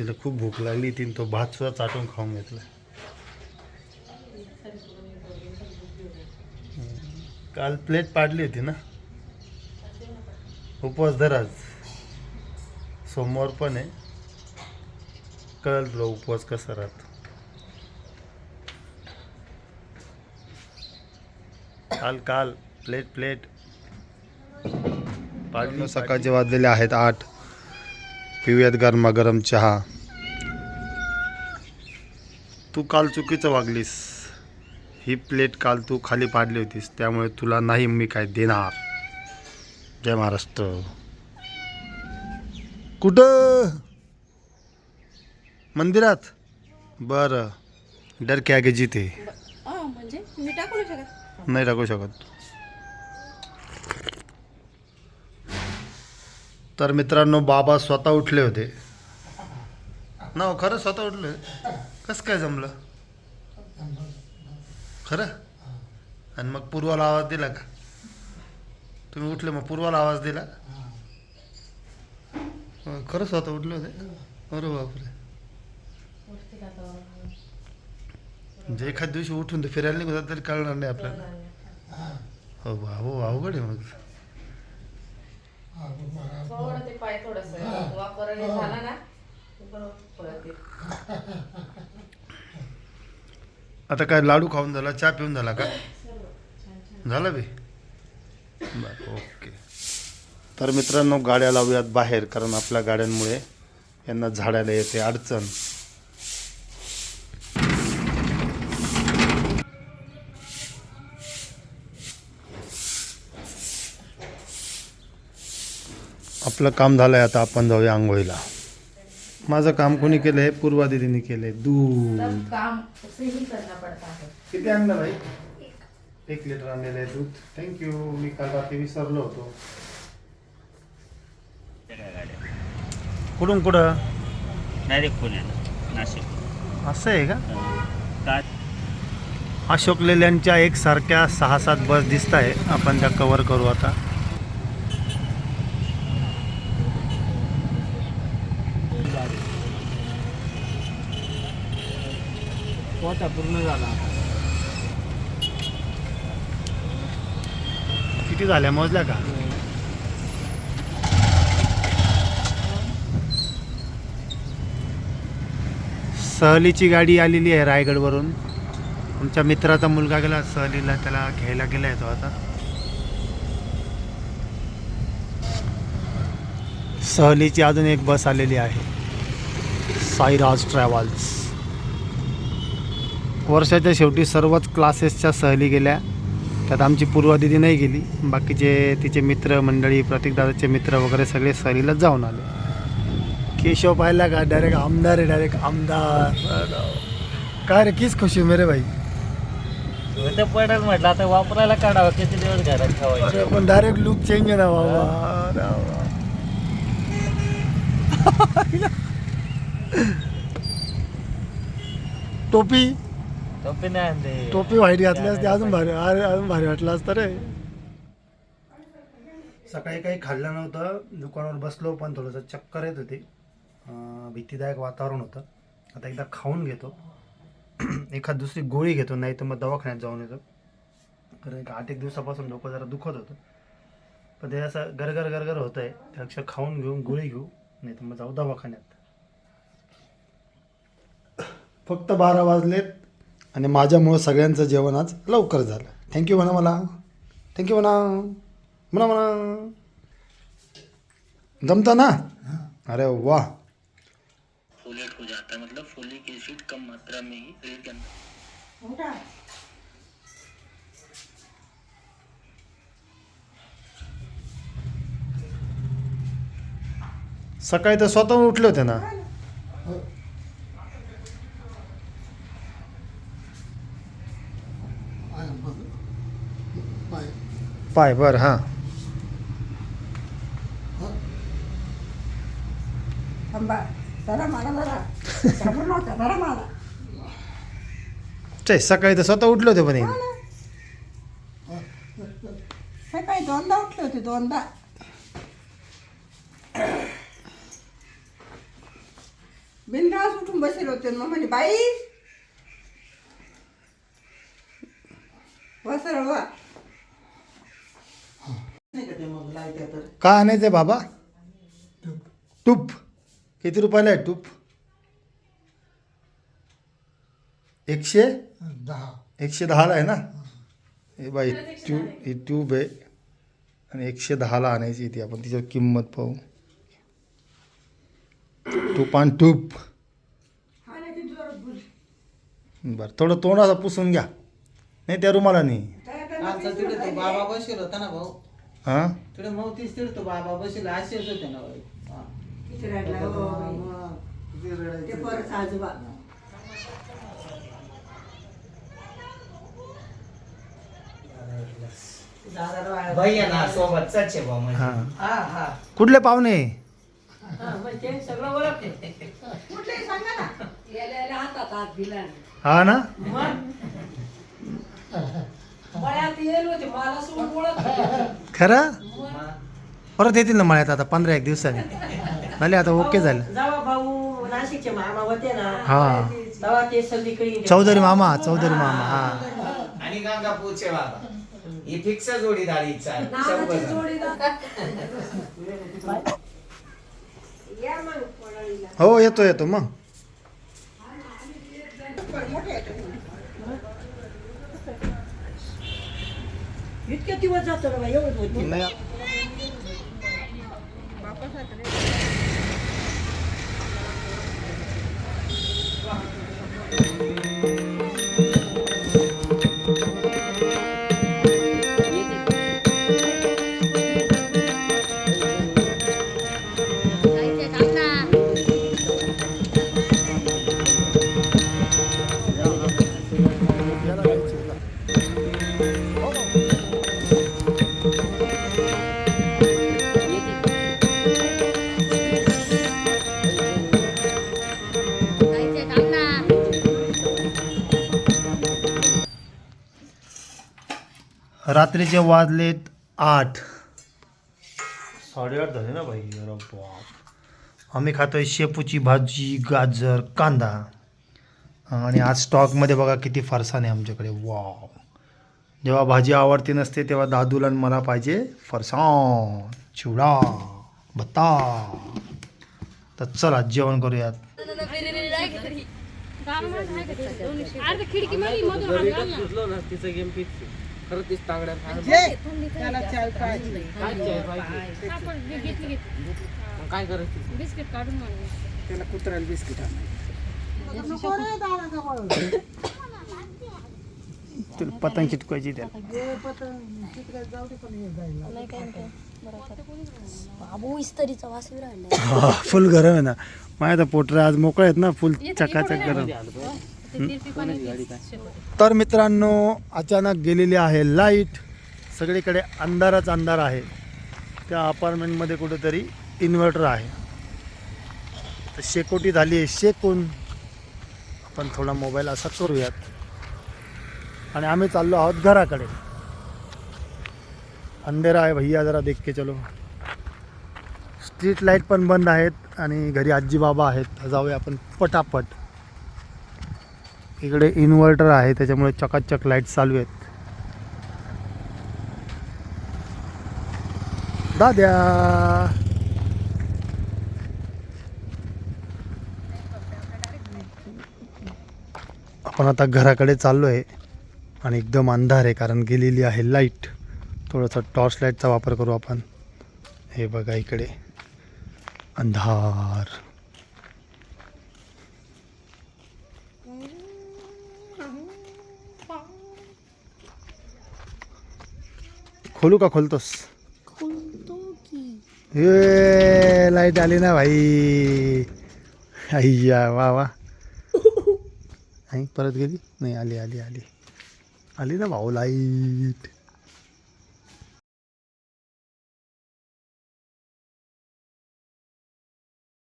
तिला खूप भूक लागली तिने तो भात सुद्धा चाटून खाऊन घेतला. काल प्लेट पाडली होती ना? उपवास धर आज. सोमवार पण आहे. कळेल तुला उपवास कसा राहतो. काल काल प्लेट प्लेट. पाडली सकाळचे वाजलेले आहेत आठ. पिऊयात गरमागरम चहा. तू काल चुकीचं वागलीस. ही प्लेट काल तू खाली पाडली होतीस त्यामुळे तुला नाही मी काय देणार. जय महाराष्ट्र. कुठं? मंदिरात? बरं. डर के आगे जीते हा म्हणजे मी टाकू नाही शकत? नाही टाकू शकत. तर मित्रांनो बाबा स्वतः उठले होते. ना हो, खरं स्वतः उठले. कसं काय जमलं? खरं? आणि मग पूर्वाला आवाज दिला का? तुम्ही उठले मग पूर्वाला आवाज दिला? हं, खरं स्वतः उठले होते. अरे बापरे. म्हणजे एखाद दिवशी उठून ते फिरायला निघतात तरी कळणार नाही आपल्याला. हो बा हो अवघड आहे मग. थोडं ते पाय थोडस. वापरणे झाला ना की बरोबर पळत येईल. आता काय लाडू खाऊन झाला? चहा पिऊन झाला का? झाला बी. बरं ओके. तर मित्रांनो गाड्या लावूयात बाहेर कारण आपल्या गाड्यांमुळे यांना झाडायला येते अडचण. आपलं काम झालंय आता आपण जाऊया आंघोळीला. माझं काम कोणी केलंय? पूर्वा दिदीने केलंय. दूध सब काम उसे ही करना पड़ता है किती आणलं भाई एक लिटर आणलेलं आहे दूध. थँक्यू मी काल रात्री विसरलो होतो. कुठून कुठं? डायरेक्ट पुण्याला नाशिक. असं आहे का? का अशोक लेल्यांच्या एकसारख्या सहा सात बस दिसत आहे आपण त्या कवर करू आता. कोटा पूर्ण झाला. किती झाल्या? मोजल्या का? सहलीची गाडी आलेली आहे रायगडवरून. आमच्या मित्राचा मुलगा गेला सहलीला त्याला घ्यायला गेला आहे तो आता. सहलीची अजून एक बस आलेली आहे. साईराज ट्रॅव्हल्स. वर्षाच्या शेवटी सर्वच क्लासेसच्या सहली गेल्या. त्यात आमची पूर्वा दिदी नाही गेली. बाकीचे तिचे मित्र मंडळी प्रतीकदादाचे मित्र वगैरे सगळे सहलीला जाऊन आले. केशव पाहिला का? डायरेक्ट आमदार आहे डायरेक्ट आमदार. काय रे किस खुशी मेरे भाई? पडेल म्हटलं आता वापरायला काढावं किती दिवस घरात अरे पण डायरेक्ट लुक चेंज आहे ना बाबा. टोपी? टोपी नाही आणली. टोपी व्हाईट घातली असते अजून भारी अरे अजून भारी वाटलं असतं रे. सकाळी काही खाल्लं नव्हतं दुकानावर बसलो पण थोडंसं चक्कर येत होती. अं, भीतीदायक वातावरण होतं. आता एकदा खाऊन घेतो. एखाद दुसरी गोळी घेतो नाही तर मग दवाखान्यात जाऊन येतो. कारण एक आठ एक दिवसापासून डोकं जरा दुखत होतं. पण ते असं गरगर गरगर होतं आहे त्यापेक्षा खाऊन घेऊन गोळी घेऊ नाही तर मग जाऊ दवाखान्यात. फक्त बारा वाजलेत. आणि माझ्यामुळं सगळ्यांचं जेवण आज लवकर झालं. थँक्यू म्हणा मला थँक्यू म्हणा. म्हणा म्हणा. जमतं ना? अरे वाह फुलेट हो जाता है मतलब फोलिक एसिड कम मात्रा में ही शरीर के अंदर सकाळी तर स्वतःहून उठले होते ना. पाय बर हां. थांबा. जरा मला जरा. घाबरू नका जरा मला. चे सकाळी तर स्वतः उठले होते पण हे. हे काही दोनदा उठले होते दोनदा. बिनधास्त उठून बसेल होते मग म्हणे बाई वसर वा नाही का ते मग लायत्या तर का आणायचं आहे बाबा? टूप. किती रुपयाला आहे टूप? एकशे? दहा. एकशे दहाला आहे ना? हे बाई ट्यूब ही ट्यूब आहे. आणि एकशे दहाला आणायची ती. आपण तिच्यावर किंमत पाहू. टूप आणि टूप. हा बरं थोडं तोंड असं पुसून घ्या. नाही त्या रुमाला नाही बाबा बसेल होता ना भाऊ. हां? तिकडे मोतीच तिकडे तो बाबा बसेल असेच होते ना भाऊ हा. किती रडला हो बाई. मग किती रडायचे. ते परत आजोबा. भैया ना सोबतचाच आहे बा म्हणजे. हां. हा हा. कुठले पाहुणे? कुठलेही सांगा ना. याला याला हातात हात दिला हा ना? मळ्यात येईल होते मला सोडून ओळख खरं? परत येतील ना मळ्यात आता पंधरा एक दिवसाने. झाले आता ओके झालं. जेव्हा भाऊ नाशिकचे मामा होते ना. हा. तेव्हा ते सगळीकडे चौधरी मामा चौधरी मामा हा. आणि गंगापूरचे बाबा. ही फिक्स जोडी दाढीचा नानाची जोडी दाखव. हो येतो येतो मग. इतके दिवस जातो ना बा, एवढं होते नाही रात्रीचे वाजलेत आठ साडेआठ झाले ना भाई अरे बाप आम्ही खातोय शेपूची भाजी गाजर कांदा आणि आज स्टॉकमध्ये बघा किती फरसाण आहे आमच्याकडे वाव जेव्हा भाजी आवडती नसते तेव्हा दादूला मला पाहिजे फरसाण चिवडा भत्ता तर चला जेवण करूयात त्याला चाय पाहिजे. काय करायचं? बिस्किट काढून त्याला कुत्र्याला बिस्किट तुला पतंग चिटकायची त्या बाबू इस्तरीचा वास राहिला फुल गरम आहे ना. माझ्या तर पोटरे आज मोकळे आहेत ना. फुल चकाचक गरम. तर मित्रांनो अचानक गेलेली आहे लाइट. सगळीकडे अंधारच अंधार आहे. त्या अपार्टमेंटमध्ये कुठेतरी इन्व्हर्टर आहे. तर शेकोटी झाली आहे शेकून. आपण थोडा मोबाईल असा करूयात. आणि आम्ही चाललो आहोत घराकडे. अंधेरा आहे भैया जरा देख के चलो. स्ट्रीट लाइट पण बंद आहेत आणि घरी आजी बाबा आहेत. जाऊया आपण पटापट. इकडे इन्व्हर्टर आहे त्याच्यामुळे चकाचक लाइट चालू आहेत. दाद्या. आपण आता घराकडे चाललो आहे आणि एकदम अंधार आहे कारण गेलेली आहे लाइट. थोडंसं टॉर्च लाईटचा वापर करू आपण. हे बघा इकडे. अंधार. खोलू का खोलतोस? ये लाइट आली ना भाई. अय्या वा वा. आई परत गेली? नाही आली आली आली. आली ना भाऊ लाइट.